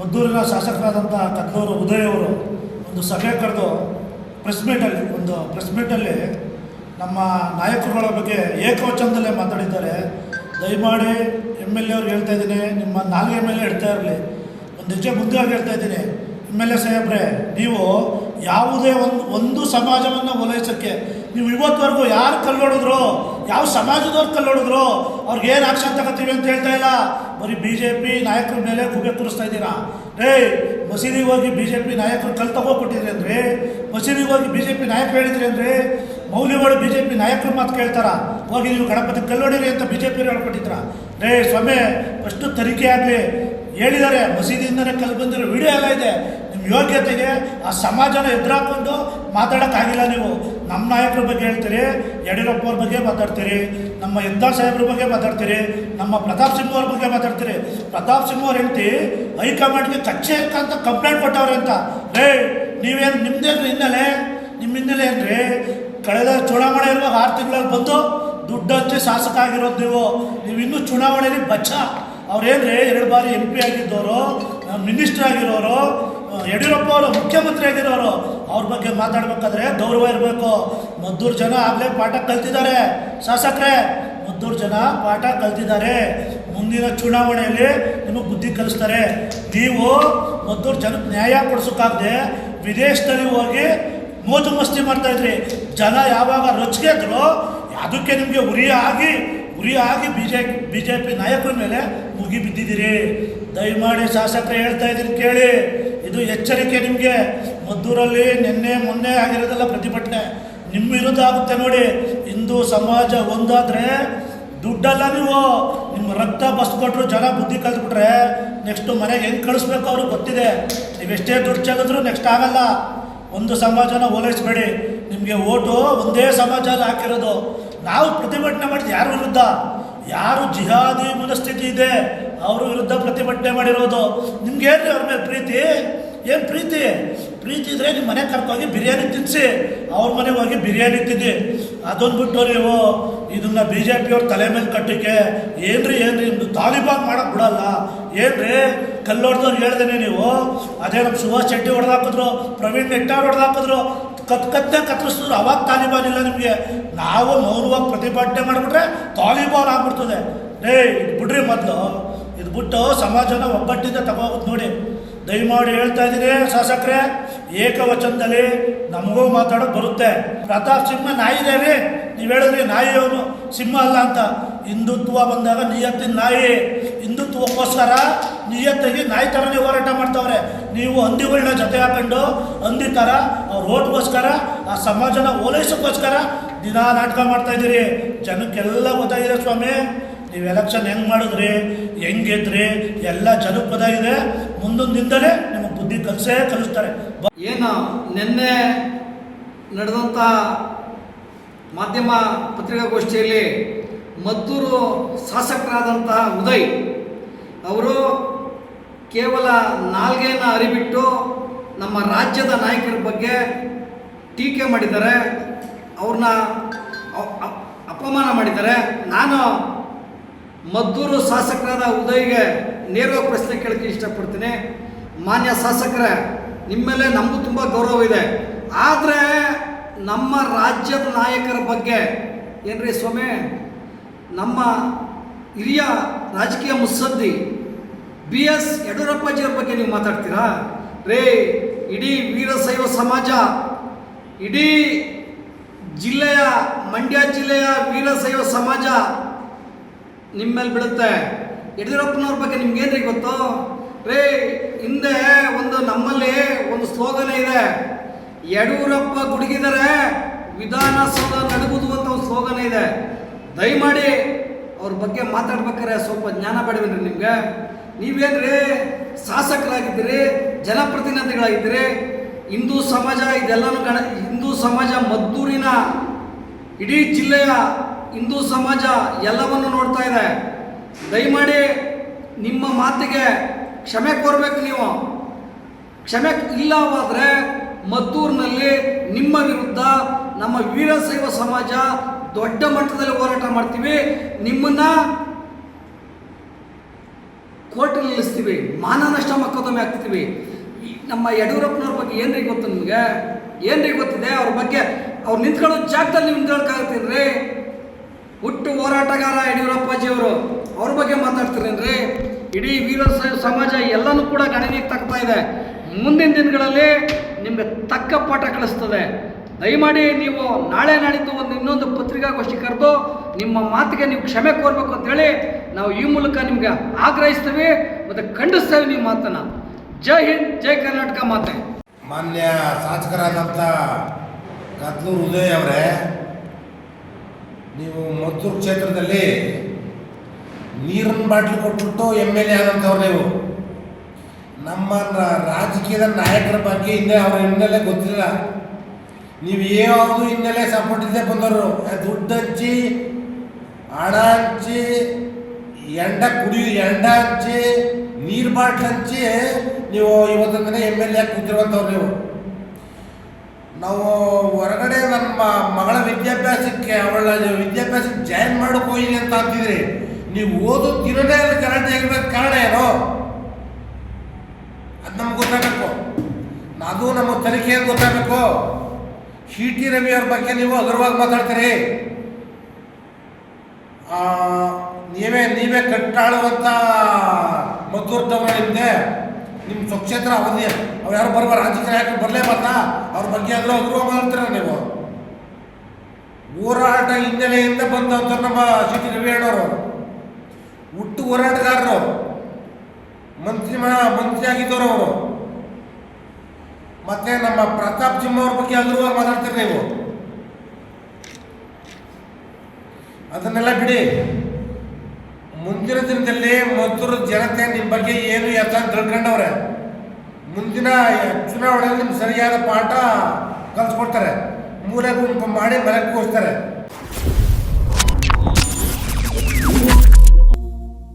ಮದ್ದೂರಿನ ಶಾಸಕರಾದಂಥ ಕದ್ನೂರು ಅವರು ಒಂದು ಸಭೆ ಕರೆದು ಪ್ರೆಸ್ ಮೀಟಲ್ಲಿ ಒಂದು ಪ್ರೆಸ್ ಮೀಟಲ್ಲಿ ನಮ್ಮ ನಾಯಕರುಗಳ ಬಗ್ಗೆ ಏಕವಚನದಲ್ಲೇ ಮಾತಾಡಿದ್ದಾರೆ. ದಯಮಾಡಿ ಎಂ ಎಲ್ ಎ ಅವ್ರಿಗೆ ಹೇಳ್ತಾ ಇದ್ದೀನಿ, ನಿಮ್ಮ ನಾಲ್ಗೆ ಮೇಲೆ ಇಡ್ತಾ ಇರಲಿ. ಒಂದು ನಿಜ ಮುಂದೆ ಹೇಳ್ತಾ ಇದ್ದೀನಿ. ಎಂ ಎಲ್ ಎ ಸಾಹೇಬ್ರೆ, ನೀವು ಯಾವುದೇ ಒಂದು ಒಂದು ಸಮಾಜವನ್ನು ಓಲೈಸೋಕ್ಕೆ ನೀವು ಇವತ್ತುವರೆಗೂ ಯಾರು ಕಲ್ಲೊಡಿದ್ರು ಯಾವ ಸಮಾಜದವ್ರು ಕಲ್ಲೊಡಿದ್ರು? ಅವ್ರಿಗೆ ಏನು ಆಕ್ಷನ್ ತಗೋತೀವಿ ಅಂತ ಹೇಳ್ತಾ ಇಲ್ಲ. ಬರೀ ಬಿ ಜೆ ಪಿ ನಾಯಕರ ಮೇಲೆ ಗುಬೆ ಕೂರಿಸ್ತಾ ಇದ್ದೀರಾ? ರೇ ಮಸೀದಿಗೆ ಹೋಗಿ ಬಿ ಜೆ ಪಿ ನಾಯಕರು ಕಲ್ ತಗೋಕೊಟ್ಟಿದ್ರಿ ಅಂದರೆ? ಮಸೀದಿಗೆ ಹೋಗಿ ಬಿ ಜೆ ಪಿ ನಾಯಕರು ಹೇಳಿದ್ರಿ ಅಂದರೆ? ಮೌಲ್ಯಗಳು ಬಿ ಜೆ ಪಿ ನಾಯಕರು ಮಾತು ಕೇಳ್ತಾರ. ಹೋಗಿ ನೀವು ಗಣಪತಿ ಕಲ್ಲೊಡಿರಿ ಅಂತ ಬಿ ಜೆ ಪಿ ಹೇಳ್ಕೊಟ್ಟಿದ್ರ. ರೇ ಸ್ವಾಮಿ, ಅಷ್ಟು ತನಿಖೆ ಆಗಲಿ. ಹೇಳಿದ್ದಾರೆ ಮಸೀದಿಯಿಂದನೇ ಕಲ್ಲು ಬಂದಿರೋ ವಿಡಿಯೋ ಎಲ್ಲ ಇದೆ. ನಿಮ್ಮ ಯೋಗ್ಯತೆಗೆ ಆ ಸಮಾಜನ ಎದುರಾಕೊಂಡು ಮಾತಾಡೋಕ್ಕಾಗಿಲ್ಲ ನೀವು. ನಮ್ಮ ನಾಯಕರ ಬಗ್ಗೆ ಹೇಳ್ತೀರಿ, ಯಡಿಯೂರಪ್ಪ ಅವ್ರ ಬಗ್ಗೆ ಮಾತಾಡ್ತೀರಿ, ನಮ್ಮ ಎಂದಾ ಸಾಹೇಬ್ರ ಬಗ್ಗೆ ಮಾತಾಡ್ತೀರಿ, ನಮ್ಮ ಪ್ರತಾಪ್ ಸಿಂಗ್ ಅವ್ರ ಬಗ್ಗೆ ಮಾತಾಡ್ತೀರಿ. ಪ್ರತಾಪ್ ಸಿಂಹ ಅವ್ರ ಹೆಂಡತಿ ಹೈಕಮಾಂಡ್ಗೆ ಕಚ್ಚೆ ಅಂತ ಕಂಪ್ಲೇಂಟ್ ಕೊಟ್ಟವ್ರೆ ಅಂತ. ರೇ ನೀವೇನು ನಿಮ್ದೇನು ಹಿನ್ನೆಲೆ? ನಿಮ್ಮ ಹಿನ್ನೆಲೆ ಏನ್ರಿ? ಕಳೆದ ಚುನಾವಣೆ ಇರುವಾಗ ಆರು ತಿಂಗಳಲ್ಲಿ ಬಂದು ದುಡ್ಡು ಹಂಚಿ ಶಾಸಕ ಆಗಿರೋದು ನೀವು. ನೀವು ಇನ್ನೂ ಚುನಾವಣೆಯಲ್ಲಿ ಬಚ್ಚ. ಅವ್ರೇನ್ರಿ, ಎರಡು ಬಾರಿ ಎಂ ಪಿ ಆಗಿದ್ದವರು, ಮಿನಿಸ್ಟರ್ ಆಗಿರೋರು ಯಡಿಯೂರಪ್ಪ ಅವರು ಮುಖ್ಯಮಂತ್ರಿ ಆಗಿರೋರು, ಅವ್ರ ಬಗ್ಗೆ ಮಾತಾಡ್ಬೇಕಾದ್ರೆ ಗೌರವ ಇರಬೇಕು. ಮದ್ದೂರು ಜನ ಆಗಲೇ ಪಾಠ ಕಲ್ತಿದ್ದಾರೆ. ಶಾಸಕರೇ, ಮದ್ದೂರು ಜನ ಪಾಠ ಕಲ್ತಿದ್ದಾರೆ. ಮುಂದಿನ ಚುನಾವಣೆಯಲ್ಲಿ ನಿಮಗೆ ಬುದ್ಧಿ ಕಲಿಸ್ತಾರೆ. ನೀವು ಮದ್ದೂರು ಜನಕ್ಕೆ ನ್ಯಾಯ ಕೊಡಿಸೋಕ್ಕಾಗದೆ ವಿದೇಶದಲ್ಲಿ ಹೋಗಿ ಮೋಜು ಮಸ್ತಿ ಮಾಡ್ತಾ ಇದ್ರಿ. ಜನ ಯಾವಾಗ ರೊಚ್ಚಿಗೆದ್ರು ಅದಕ್ಕೆ ನಿಮಗೆ ಉರಿ ಆಗಿ ಉರಿ ಆಗಿ B J B J P ನಾಯಕರ ಮೇಲೆ ಮುಗಿ ಬಿದ್ದಿದ್ದೀರಿ. ದಯಮಾಡಿ ಶಾಸಕರು ಹೇಳ್ತಾ ಇದ್ದೀನಿ ಕೇಳಿ. ಇದು ಎಚ್ಚರಿಕೆ ನಿಮಗೆ. ಮದ್ದೂರಲ್ಲಿ ನಿನ್ನೆ ಮೊನ್ನೆ ಆಗಿರೋದಲ್ಲ ಪ್ರತಿಭಟನೆ. ನಿಮ್ಮ ವಿರುದ್ಧ ಆಗುತ್ತೆ ನೋಡಿ. ಹಿಂದೂ ಸಮಾಜ ಒಂದಾದರೆ ದುಡ್ಡಲ್ಲ ನೀವು. ನಿಮ್ಮ ರಕ್ತ ಬಸ್ಕೊಟ್ರು ಜನ ಬುದ್ಧಿ ಕಲ್ತ್ಬಿಟ್ರೆ ನೆಕ್ಸ್ಟು ಮನೆಗೆ ಹೆಂಗೆ ಕಳಿಸ್ಬೇಕು ಅವ್ರಿಗೆ ಗೊತ್ತಿದೆ. ನೀವೆಷ್ಟೇ ದುಡ್ಡು ಚೆಲ್ಲಿದ್ರು ನೆಕ್ಸ್ಟ್ ಆಗಲ್ಲ. ಒಂದು ಸಮಾಜನ ಓಲೈಸ್ಬೇಡಿ. ನಿಮಗೆ ಓಟು ಒಂದೇ ಸಮಾಜದಲ್ಲಿ ಹಾಕಿರೋದು. ನಾವು ಪ್ರತಿಭಟನೆ ಮಾಡಿದ್ದು ಯಾರ ವಿರುದ್ಧ? ಯಾರು ಜಿಹಾದಿ ಮನಸ್ಥಿತಿ ಇದೆ, ಅವ್ರ ವಿರುದ್ಧ ಪ್ರತಿಭಟನೆ ಮಾಡಿರೋದು. ನಿಮ್ಗೆ ಅವ್ರ ಮೇಲೆ ಪ್ರೀತಿ? ಏನು ಪ್ರೀತಿ? ಪ್ರೀತಿ ಇದ್ರೆ ನಿಮ್ಮ ಮನೆ ಕರ್ಕೋಗಿ ಬಿರಿಯಾನಿ ತಿನ್ನಿಸಿ ಅವ್ರ ಮನೆಗೆ ಹೋಗಿ ಬಿರಿಯಾನಿ ತಿನ್ನಿ. ಅದೊಂದು ಬಿಟ್ಟು ನೀವು ಇದನ್ನ ಬಿ ಜೆ ಪಿಯವ್ರ ತಲೆ ಮೇಲೆ ಕಟ್ಟಕ್ಕೆ ಏನ್ರಿ ಏನ್ರಿ, ನಿಮ್ದು ತಾಲಿಬಾನ್ ಮಾಡಕ್ಕೆ ಬಿಡಲ್ಲ. ಏನ್ರಿ, ಕಲ್ಲೊಡ್ದವ್ರು ಹೇಳ್ದೇನೆ ನೀವು? ಅದೇ ನಮ್ಮ ಸುಭಾಷ್ ಶೆಟ್ಟಿ ಹೊಡೆದಾಕಿದ್ರು ಪ್ರವೀಣ್ ನೆಟ್ಟಾರ್ ಹೊಡೆದಾಕಿದ್ರು ಕತ್ ಕತ್ತೆ ಕತ್ತರಿಸಿದ್ರು ಅವಾಗ ತಾಲಿಬಾನ್ ಇಲ್ಲ ನಿಮಗೆ. ನಾವು ಮೌನವಾಗಿ ಪ್ರತಿಭಟನೆ ಮಾಡಿಬಿಟ್ರೆ ತಾಲಿಬಾನ್ ಆಗ್ಬಿಡ್ತದೆ. ಏಯ್ ಇದು ಬಿಡ್ರಿ ಮೊದಲು. ಇದು ಬಿಟ್ಟು ಸಮಾಜನ ಒಬ್ಬಟ್ಟಿಂದ ತಗೋಗುತ್ತೆ ನೋಡಿ. ದಯಮಾಡಿ ಹೇಳ್ತಾ ಇದ್ದೀನಿ ಶಾಸಕರೇ, ಏಕವಚನದಲ್ಲಿ ನಮಗೂ ಮಾತಾಡೋಕೆ ಬರುತ್ತೆ. ಪ್ರತಾಪ್ ಸಿಂಹ ನಾಯಿದೇವಿ ನೀವು ಹೇಳಿದ್ರಿ ನಾಯಿ ಅವನು, ಸಿಂಹ ಅಲ್ಲ ಅಂತ. ಹಿಂದುತ್ವ ಬಂದಾಗ ನಿಯತ್ತಿನ ನಾಯಿ. ಹಿಂದುತ್ವಕ್ಕೋಸ್ಕರ ನಿಯತ್ತಾಗಿ ನಾಯಿ ಥರನೇ ಹೋರಾಟ ಮಾಡ್ತಾವ್ರೆ. ನೀವು ಹಂದಿಗಳನ್ನ ಜೊತೆ ಹಾಕೊಂಡು ಹಂದಿ ಥರ ಅವ್ರ ಓಟ್ಗೋಸ್ಕರ, ಆ ಸಮಾಜನ ಓಲೈಸೋಕ್ಕೋಸ್ಕರ ದಿನ ನಾಟಕ ಮಾಡ್ತಾ ಇದ್ದೀರಿ. ಜನಕ್ಕೆಲ್ಲ ಗೊತ್ತಾಗಿದೆ ಸ್ವಾಮಿ. ನೀವು ಎಲೆಕ್ಷನ್ ಹೆಂಗೆ ಮಾಡಿದ್ರಿ ಹೆಂಗಿದ್ರಿ ಎಲ್ಲ ಜನಪದ ಇದೆ. ಮುಂದೊಂದು ದಿನದಲ್ಲೇ ನಿಮಗೆ ಬುದ್ಧಿ ಕಲಿಸೇ ಕಲಿಸ್ತಾರೆ. ಏನು ನಿನ್ನೆ ನಡೆದಂಥ ಮಾಧ್ಯಮ ಪತ್ರಿಕಾಗೋಷ್ಠಿಯಲ್ಲಿ ಮದ್ದೂರು ಶಾಸಕರಾದಂತಹ ಉದಯ್ ಅವರು ಕೇವಲ ನಾಲ್ಗೆಯನ್ನು ಅರಿಬಿಟ್ಟು ನಮ್ಮ ರಾಜ್ಯದ ನಾಯಕರ ಬಗ್ಗೆ ಟೀಕೆ ಮಾಡಿದ್ದಾರೆ. ಅವ್ರನ್ನ ಅಪಮಾನ ಮಾಡಿದ್ದಾರೆ. ನಾನು ಮದ್ದೂರು ಶಾಸಕರಾದ ಉದಯ್ಗೆ ನೇರವಾಗಿ ಪ್ರಶ್ನೆ ಕೇಳಕ್ಕೆ ಇಷ್ಟಪಡ್ತೀನಿ. ಮಾನ್ಯ ಶಾಸಕರೇ, ನಿಮ್ಮ ಮೇಲೆ ನಮಗೂ ತುಂಬ ಗೌರವ ಇದೆ. ಆದರೆ ನಮ್ಮ ರಾಜ್ಯದ ನಾಯಕರ ಬಗ್ಗೆ, ಏನ್ರಿ ಸ್ವಾಮಿ, ನಮ್ಮ ಹಿರಿಯ ರಾಜಕೀಯ ಮುತ್ಸದ್ದಿ ಬಿ ಎಸ್ ಯಡಿಯೂರಪ್ಪಾಜಿಯವ್ರ ಬಗ್ಗೆ ನೀವು ಮಾತಾಡ್ತೀರಾ? ರೇ, ಇಡೀ ವೀರಶೈವ ಸಮಾಜ, ಇಡೀ ಜಿಲ್ಲೆಯ, ಮಂಡ್ಯ ಜಿಲ್ಲೆಯ ವೀರಶೈವ ಸಮಾಜ ನಿಮ್ಮ ಮೇಲೆ ಬೀಳುತ್ತೆ. ಯಡಿಯೂರಪ್ಪನವ್ರ ಬಗ್ಗೆ ನಿಮ್ಗೆ ಏನ್ರಿ ಗೊತ್ತು? ರೇ, ಹಿಂದೆ ಒಂದು ನಮ್ಮಲ್ಲಿ ಒಂದು ಸ್ಲೋಗನ್ ಇದೆ. ಯಡಿಯೂರಪ್ಪ ಗುಡುಗಿದರೆ ವಿಧಾನಸೌಧ ನಡುಗುದು ಅಂತ ಒಂದು ಸ್ಲೋಗನ್ ಇದೆ. ದಯಮಾಡಿ ಅವ್ರ ಬಗ್ಗೆ ಮಾತಾಡ್ಬೇಕಾರೆ ಸ್ವಲ್ಪ ಜ್ಞಾನ ಬೇಡವೇನ್ರಿ ನಿಮ್ಗೆ? ನೀವೇನ್ರಿ ಶಾಸಕರಾಗಿದ್ದೀರಿ, ಜನಪ್ರತಿನಿಧಿಗಳಾಗಿದ್ದೀರಿ, ಹಿಂದೂ ಸಮಾಜ ಇದೆಲ್ಲನೂ ಗಣ ಹಿಂದೂ ಸಮಾಜ ಮದ್ದೂರಿನ ಇಡೀ ಜಿಲ್ಲೆಯ ಹಿಂದೂ ಸಮಾಜ ಎಲ್ಲವನ್ನು ನೋಡ್ತಾ ಇದೆ. ದಯಮಾಡಿ ನಿಮ್ಮ ಮಾತಿಗೆ ಕ್ಷಮೆ ಕೋರ್ಬೇಕು ನೀವು. ಕ್ಷಮೆ ಇಲ್ಲವಾದರೆ ಮದ್ದೂರಿನಲ್ಲಿ ನಿಮ್ಮ ವಿರುದ್ಧ ನಮ್ಮ ವೀರಶೈವ ಸಮಾಜ ದೊಡ್ಡ ಮಟ್ಟದಲ್ಲಿ ಹೋರಾಟ ಮಾಡ್ತೀವಿ. ನಿಮ್ಮನ್ನ ಕೋರ್ಟ್ ನಿಲ್ಲಿಸ್ತೀವಿ. ಮಾನ ನಷ್ಟ ಮಕ್ಕದೊಮ್ಮೆ ಹಾಕ್ತೀವಿ ನಮ್ಮ ಯಡಿಯೂರಪ್ಪನವ್ರ ಬಗ್ಗೆ ಏನ್ರಿ ಗೊತ್ತು ನಿಮಗೆ? ಏನ್ರಿ ಗೊತ್ತಿದೆ? ಅವ್ರ ಬಗ್ಗೆ ಅವ್ರು ನಿಂತ್ಕೊಳ್ಳೋ ಜಾಗದಲ್ಲಿ ನಿಂತ್ಕೊಳಕ್ಕಾಗ್ತೀನಿ ನಿಂತ್ಕೊಳಕ್ಕಾಗತ್ತೀನ್ರಿ ಹುಟ್ಟು ಹೋರಾಟಗಾರ ಯಡಿಯೂರಪ್ಪಾಜಿಯವರು, ಅವ್ರ ಬಗ್ಗೆ ಮಾತಾಡ್ತಿರೇನ್ರಿ? ಇಡೀ ವೀರ ಸಮಾಜ ಎಲ್ಲನೂ ಕೂಡ ಗಣನೆಗೆ ತಗ್ತಾ ಇದೆ. ಮುಂದಿನ ದಿನಗಳಲ್ಲಿ ನಿಮಗೆ ತಕ್ಕ ಪಾಠ ಕಳಿಸ್ತದೆ. ದಯಮಾಡಿ ನೀವು ನಾಳೆ ನಾಡಿದ್ದು ಒಂದು ಇನ್ನೊಂದು ಪತ್ರಿಕಾಗೋಷ್ಠಿ ಕರೆದು ನಿಮ್ಮ ಮಾತಿಗೆ ನೀವು ಕ್ಷಮೆ ಕೋರ್ಬೇಕು ಅಂತೇಳಿ ನಾವು ಈ ಮೂಲಕ ನಿಮ್ಗೆ ಆಗ್ರಹಿಸ್ತೀವಿ ಮತ್ತು ಖಂಡಿಸ್ತೇವೆ ನಿಮ್ಮ ಮಾತನ್ನು. ಜೈ ಹಿಂದ್, ಜೈ ಕರ್ನಾಟಕ ಮಾತೆ. ಮಾನ್ಯ ಶಾಸಕರಾದಂಥ ಕತ್ಲೂರು ಉದಯ್ ಅವರೇ ನೀವು ಮದ್ದೂರು ಕ್ಷೇತ್ರದಲ್ಲಿ ನೀರನ್ನು ಬಾಟ್ಲು ಕೊಟ್ಬಿಟ್ಟು ಎಂ ಎಲ್ ಎ ಆದಂಥವ್ರು ನೀವು. ನಮ್ಮ ರಾಜಕೀಯದ ನಾಯಕರ ಬಗ್ಗೆ ಹಿಂದೆ ಅವರ ಹಿನ್ನೆಲೆ ಗೊತ್ತಿಲ್ಲ. ನೀವು ಯಾವುದು ಹಿನ್ನೆಲೆ ಸಪೋರ್ಟ್ ಇದ್ದೇ ಬಂದವರು ದುಡ್ಡು ಹಚ್ಚಿ ಹಣ ಹಂಚಿ, ಎಂಡ ಕುಡಿಯು ಎಂಡ ಹಂಚಿ, ನೀರು ಬಾಟ್ಲು ಹಂಚಿ, ನೀವು ಇವತ್ತೊಂದನೇ ದಿನ ಎಂ ಎಲ್ ಎ ಕೂತಿರುವಂಥವ್ರು ನೀವು. ನಾವು ಹೊರಗಡೆ ನಮ್ಮ ಮಗಳ ವಿದ್ಯಾಭ್ಯಾಸಕ್ಕೆ, ಅವಳ ವಿದ್ಯಾಭ್ಯಾಸಕ್ಕೆ ಜಾಯಿನ್ ಮಾಡೋಕೆ ಹೋಗಿ ಅಂತ ಅಂತಿದ್ರಿ. ನೀವು ಓದೋ ದಿನನೇ ಅಲ್ಲಿ ಗಲಾಟೆ ಆಗಿರೋದು ಕಾರಣ ಏನು? ಅದು ನಮ್ಗೆ ಗೊತ್ತಾಗಬೇಕು. ಅದು ನಮ್ಮ ತನಿಖೆ ಅಂತ ಗೊತ್ತಾಗಬೇಕು? ಸಿ ಟಿ ರವಿ ಅವ್ರ ಬಗ್ಗೆ ನೀವು ಹಗುರವಾಗಿ ಮಾತಾಡ್ತೀರಿ. ನೀವೇ ನೀವೇ ಕಟ್ಟಾಳುವಂಥ ಮದ್ದೂರ್ತವ್ರ ನಿಮ್ದೆ. ನಿಮ್ಮ ಸ್ವಕ್ಷೇತ್ರ ಅವಧಿ ಅವ್ರು ಯಾರು ಬರ್ಬಾರ ರಾಜಕೀಯ ಯಾಕೆ ಬರಲೇ ಮತ್ತ ಅವ್ರ ಬಗ್ಗೆ ಆದರೂ ಹಗುರವಾಗಿ ಮಾತಾಡ್ತೀರ ನೀವು? ಹೋರಾಟ ಹಿನ್ನೆಲೆಯಿಂದ ಬಂದಂತ ನಮ್ಮ ಸಿ ಟಿ ರವಿ ಅಣ್ಣವರು ಹುಟ್ಟು ಹೋರಾಟಗಾರರು. ಮಂತ್ರಿ ಮಂತ್ರಿ ಆಗಿದ್ದವರು ಅವರು. ಮತ್ತೆ ನಮ್ಮ ಪ್ರತಾಪ್ ಸಿಂಹ ಅವ್ರ ಬಗ್ಗೆ ಹಗುರವಾಗಿ ಮಾತಾಡ್ತೀರಿ ನೀವು? ಅದನ್ನೆಲ್ಲ ಬಿಡಿ. ಮುಂದಿನ ದಿನದಲ್ಲಿ ಮದ್ದೂರು ಜನತೆ ನಿಮ್ಮ ಬಗ್ಗೆ ಏನು ಎತ್ತ ತಿಳ್ಕೊಂಡವ್ರೆ. ಮುಂದಿನ ಚುನಾವಣೆಯಲ್ಲಿ ನಿಮ್ಗೆ ಸರಿಯಾದ ಪಾಠ ಕಲಿಸ್ಕೊಡ್ತಾರೆ. ಮೂಲೆ ಗುಂಪು ಮಾಡಿ ಮನೆಗೆ ಕೂರಿಸ್ತಾರೆ